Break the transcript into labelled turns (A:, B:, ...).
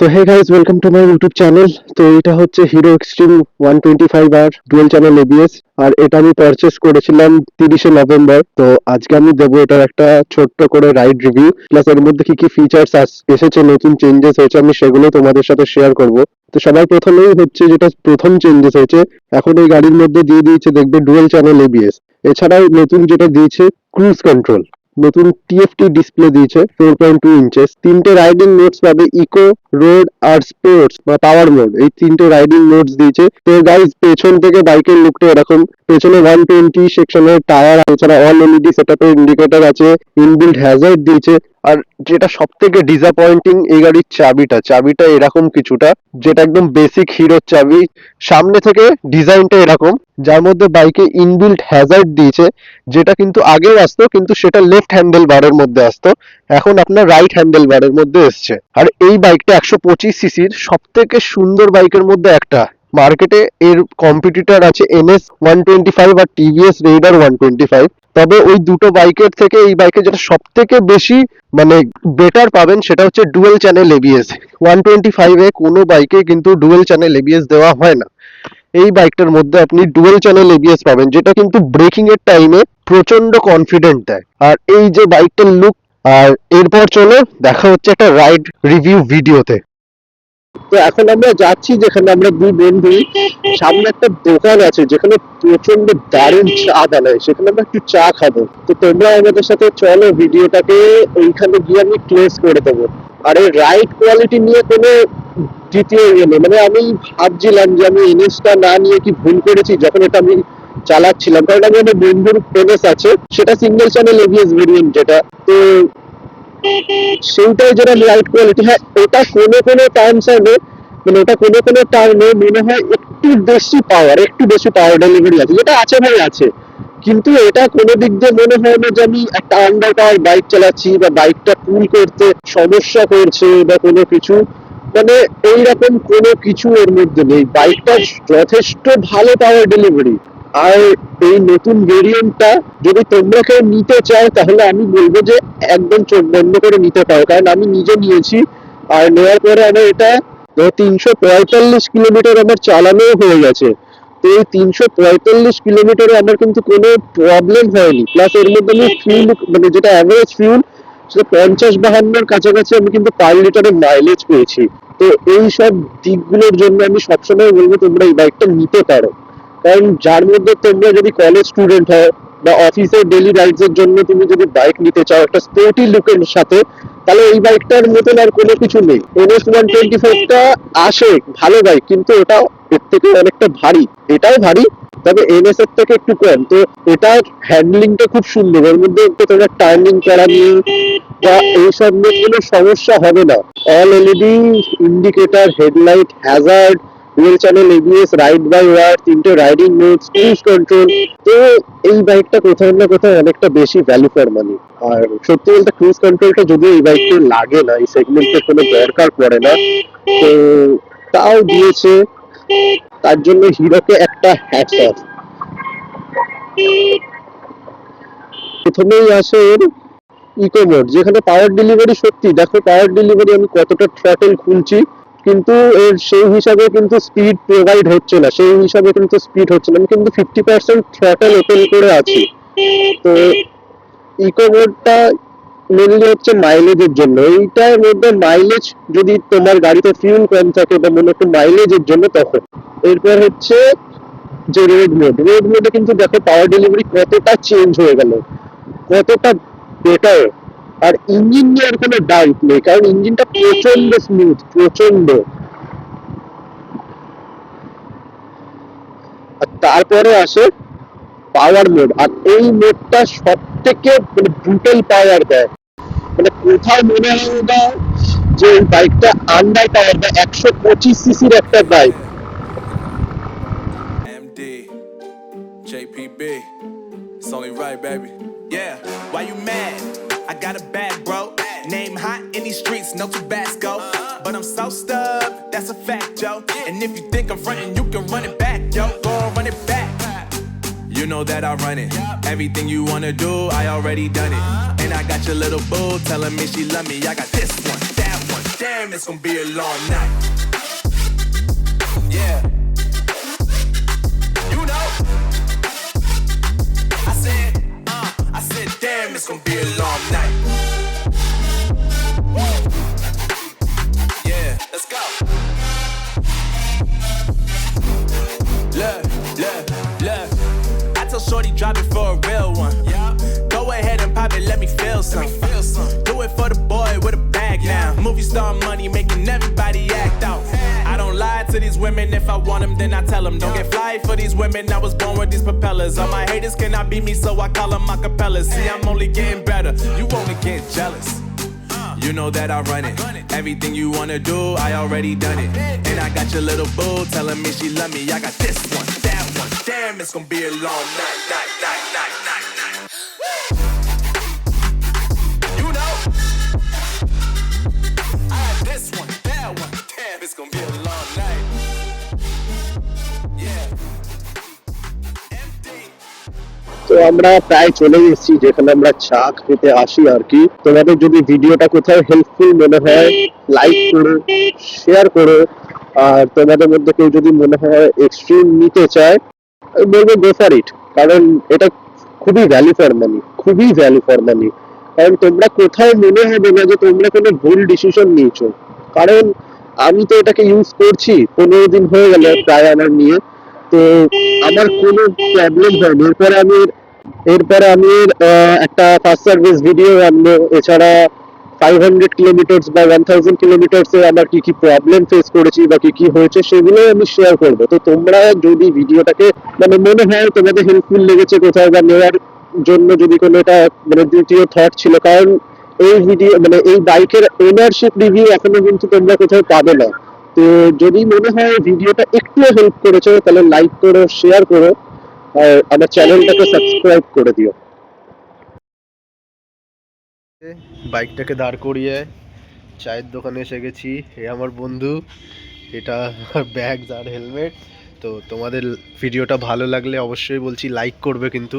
A: So hey guys welcome to my YouTube channel তো এটা হচ্ছে Hero Xtreme one twenty five আর dual channel ABS আর এটা আমি পারচেস করেছিলাম তিরিশে নভেম্বর তো আজকে আমি দেবো এটার একটা ছোট্ট করে রাইড রিভিউ প্লাস এর মধ্যে কি কি ফিচার্স এসেছে, নতুন চেঞ্জেস হয়েছে, আমি সেগুলো তোমাদের সাথে শেয়ার করব। তো সবার প্রথমেই হচ্ছে যেটা প্রথম চেঞ্জেস হয়েছে, এখন এই গাড়ির মধ্যে দিয়ে দিয়েছে, দেখবে ডুয়েল চ্যানেল এবিএস এছাড়াও নতুন যেটা দিয়েছে ক্রুজ কন্ট্রোল নতুন টিএফটি ডিসপ্লে দিয়েছে ফোর পয়েন্ট টু ইঞ্চেস তিনটে রাইডিং নোটস পাবে ইকো রোড আর স্পোর্টস বা পাওয়ার মোড এই তিনটে রাইডিং নোটস দিয়েছে। তো গাইজ পেছন থেকে বাইকের লুকটা এরকম। পেছনে ওয়ান টোয়েন্টি সেকশনের টায়ার এছাড়া অল এলইডি সেটআপের ইন্ডিকেটর আছে। ইনবিল্ট হ্যাজার্ড দিয়েছে। আর যেটা সব থেকে ডিসঅ্যাপয়েন্টিং এই গাড়ির চাবিটা চাবিটা এরকম কিছুটা, যেটা একদম বেসিক হিরোর চাবি। সামনে থেকে ডিজাইনটা এরকম, যার মধ্যে বাইকে ইনবিল্ট হ্যাজার্ড দিয়েছে, যেটা কিন্তু আগেও আসতো, কিন্তু সেটা লেফট হ্যান্ডেল বারের মধ্যে আসতো, এখন আপনার রাইট হ্যান্ডেল বারের মধ্যে এসছে। আর এই বাইকটা একশো পঁচিশ সিসির সব থেকে সুন্দর বাইকের মধ্যে একটা। মার্কেটে এর কম্পিটিটর আছে এনএস ওয়ান টোয়েন্টি ফাইভ আর TVS Raider one twenty five তবে ওই দুটো বাইকের থেকে এই বাইকে যেটা সব থেকে বেশি মানে বেটার পাবেন সেটা হচ্ছে dual channel ABS one twenty ফাইভে কোনো বাইকে কিন্তু ডুয়েল চ্যানেল এবিএস দেওয়া হয় না। এই বাইকটার মধ্যে আপনি ডুয়েল চ্যানেল এবিএস পাবেন, যেটা কিন্তু ব্রেকিং এর টাইমে প্রচণ্ড কনফিডেন্ট দেয়। আর এই যে বাইকটার লুক আর এরপর চলে দেখা হচ্ছে একটা রাইড রিভিউ ভিডিওতে তো এখন আমরা যাচ্ছি যেখানে আমরা দুই বন্ধু, সামনে একটা দোকান আছে যেখানে প্রচণ্ড দারুণ চা বানায়। সেখানে আমরা একটু চা খাব। তো তোমরা আমাদের সাথে চলো, ভিডিওটাকে ওইখানে গিয়ে আমি ক্লোজ করে দেবো। আর এই রাইট কোয়ালিটি নিয়ে কোনো দ্বিতীয় ইয়ে নেই। মানে আমি ভাবছিলাম যে আমি এনএসটা না নিয়ে কি ভুল করেছি যখন এটা আমি চালাচ্ছিলাম। কারণ আমি আমার বন্ধুর এনএস আছে, সেটা সিঙ্গেল চ্যানেল এবিএস ভেরিয়েন্ট যেটা। তো সেইটাই যেটা রাইট কোয়ালিটি হ্যাঁ ওটা কোনো কোনো টার্মস এনে মানে ওটা কোনো কোনো টার্মে মনে হয় একটু বেশি পাওয়ার একটু বেশি পাওয়ার ডেলিভারি আছে, যেটা আছে ভাই আছে। কিন্তু এটা কোনো দিক দিয়ে মনে হয় না যে আমি একটা আন্ডার পাওয়ার বাইক চালাচ্ছি বা বাইকটা পুল করতে সমস্যা করছে বা কোনো কিছু। মানে এইরকম কোনো কিছু এর মধ্যে নেই। বাইকটা যথেষ্ট ভালো পাওয়ার ডেলিভারি আর এই নতুন ভেরিয়েন্টটা যদি তোমরা কেউ নিতে চাও তাহলে আমি বলব যে একদম চোখ বন্ধ করে নিতে পারো। কারণ আমি নিজে নিয়েছি। আর নেওয়ার পরে আমার এটা তিনশো পঁয়তাল্লিশ কিলোমিটার আমার চালানো হয়ে গেছে। তো এই তিনশো পঁয়তাল্লিশ কিলোমিটারে আমার কিন্তু কোনো প্রবলেম হয়নি। প্লাস এর মধ্যে আমি ফিউল মানে যেটা অ্যাভারেজ ফিউল সেটা পঞ্চাশ বাহান্নর কাছাকাছি আমি কিন্তু পার লিটারের মাইলেজ পেয়েছি। তো এই সব দিকগুলোর জন্য আমি সবসময় বলব তোমরা এই বাইকটা নিতে পারো। কারণ যার মধ্যে তোমরা যদি কলেজ স্টুডেন্ট হয় বা অফিসের ডেলি রাইডস এর জন্য তুমি যদি বাইক নিতে চাও, একটা স্পোর্টি লুকের সাথে, তাহলে এই বাইকটার মতন আর কোনো কিছু নেই। এনএস ওয়ান টোয়েন্টি ফাইভটা আসে, ভালো বাইক কিন্তু এটা এর থেকে অনেকটা ভারী। এটাও ভারী, তবে এনএস এর থেকে একটু কম। তো এটার হ্যান্ডলিংটা খুব সুন্দর। এর মধ্যে তোমরা টার্নিং করা নিয়ে বা এইসব নিয়ে কোনো সমস্যা হবে না। All LED indicator headlight hazard dual channel ABS ride by wire তিনটে রাইডিং মোডস ক্রুজ কন্ট্রোল তো এই বাইকটা কোথাও না কোথাও অনেকটা বেশি ভ্যালু ফর মানি আর সত্যি বলতে ক্রুজ কন্ট্রোলটা যদিও এই বাইকটা লাগে না, এই সেগমেন্টে কোনো দরকার পড়ে না। তো তাও দিয়েছে। তার জন্য হিরোকে একটা হ্যাটস অফ প্রথমেই আসে ইকো মোড যেখানে পাওয়ার ডেলিভারি সত্যি। দেখো পাওয়ার ডেলিভারি আমি কতটা থ্রটেল খুলছি। কিন্তু এর সেই হিসাবে কিন্তু স্পিড প্রোভাইড হচ্ছে না। সেই হিসাবে কিন্তু স্পিড হচ্ছে না। কিন্তু ফিফটি পার্সেন্ট থ্রটেল ওপেন করে আছি। তো ইকো মোডটা মেনলি হচ্ছে মাইলেজের জন্য। এইটার মধ্যে মাইলেজ যদি তোমার গাড়িতে ফিউল কম থাকে বা মনে একটু মাইলেজের জন্য তখন। এরপর হচ্ছে যে রেড মোড রেড মোডে কিন্তু দেখো পাওয়ার ডেলিভারি কতটা চেঞ্জ হয়ে গেল। কতটা বেটার আর ইঞ্জিন নিয়ে আর কোনো ডাউট নেই কারণ ইঞ্জিনটা প্রচণ্ড স্মুথ প্রচণ্ড আর তারপরে আসে পাওয়ার মোড আর এই মোডটা সব থেকে মানে ব্রুটাল পাওয়ার দেয় মানে কোথাও মনে হয় না যে এই বাইকটা আন্ডার পাওয়ার দেয় একশো পঁচিশ সিসির একটা bike
B: JPB. It's only right, baby. Yeah, why you mad? I got a bad bro. Name hot in these streets, no Tabasco. But I'm so stubbed, that's a fact, yo. And if you think I'm frontin', you can run it back, yo. Go on, run it back. You know that I run it. Everything you wanna do, I already done it. And I got your little boo telling me she love me. I got this one, that one, damn, it's gonna be a long night. Yeah. It's gonna be a long night. Yeah, let's go. Look, look, look. I tell Shorty drop it for a real one. Yeah. Go ahead and pop it, let me feel some. feel some. Do it for the boy with a bag now. Movie star money making everybody act out. To these women. If I want them, then I tell them. Don't get fly for these women. I was born with these propellers. All my haters cannot beat me, so I call them acapellas. See, I'm only getting better. You only get jealous. You know that I run it. Everything you wanna do, I already done it. And I got your little boo telling me she love me. I got this one, that one. Damn, it's gonna be a long night, night, it's gonna be a long night.
A: তো আমরা প্রায় চলে এসেছি যেখানে আমরা চা খেতে আসি আর কি। তোমাদের যদি ভিডিওটা কোথাও হেল্পফুল মনে হয় লাইক করো শেয়ার করো, আর তোমাদের মধ্যে কেউ যদি মনে হয় এক্সট্রিম নিতে চায় বলব গো ফর ইট কারণ এটা খুবই ভ্যালু ফর মানি খুবই ভ্যালু ফর মানি কারণ তোমরা কোথাও মনে হবে না যে তোমরা কোনো ভুল ডিসিশন নিয়েছো। কারণ আমি তো এটাকে ইউজ করছি পনেরো দিন হয়ে গেল প্রায় আমার নিয়ে। তো আমার কোনো প্রবলেম হয়নি। এরপরে আমি এরপরে আমি একটা ফার্স্ট সার্ভিস ভিডিও আনব। এছাড়া ফাইভ হান্ড্রেড কিলোমিটার্স বা ওয়ান থাউজেন্ড কিলোমিটার্স এ আমার কি কি প্রবলেম ফেস করেছি বা কি কি হয়েছে সেগুলো আমি শেয়ার করব। তো তোমরা যদি ভিডিওটাকে মানে মনে হয় তোমাদের হেল্পফুল লেগেছে কোথাও বা নেওয়ার জন্য যদি কোনো এটা মানে দ্বিতীয় থট ছিল। কারণ এই ভিডিও মানে এই বাইকের ওনারশিপ রিভিউ এখনও কিন্তু তোমরা কোথাও পাবে না। তো যদি মনে হয় ভিডিওটা একটু হেল্প করেছ, তাহলে লাইক করো শেয়ার করো, আর আমার চ্যানেলটাকে সাবস্ক্রাইব করে দিও। বাইকটাকে দাঁড় করিয়ে চায়ের দোকানে এসে গেছি। এ আমার বন্ধু, এটা ব্যাগ আর হেলমেট তো তোমাদের ভিডিওটা ভালো লাগলে অবশ্যই বলছি লাইক করবে কিন্তু।